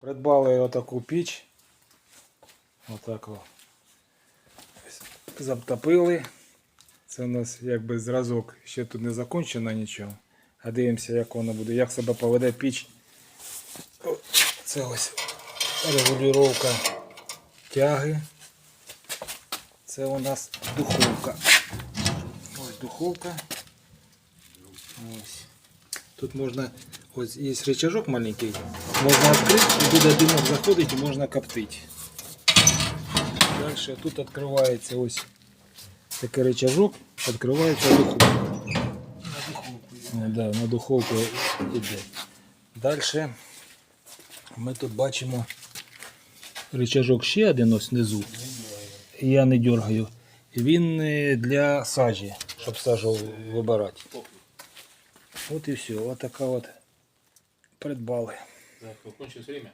Придбали отаку піч. Отак о. Це у нас якби зразок. Ще тут не закончено нічого. А дивимося, як воно буде, як себе поведе піч. Це ось регулювання тяги. Це у нас духовка. Ось духовка. Ось. Тут можна, ось є рычажок маленький, можна відкрити, і буде димок заходить і можна коптити. Далі тут відкривається ось такий рычажок, відкривається духовка. На духовку. Да, на духовку йде. Далі ми тут бачимо рычажок ще один ось внизу. Я не дергаю. Він е, для сажі, щоб сажу вибирати. От і все. Вот такая от придбали. Так, кончилось время.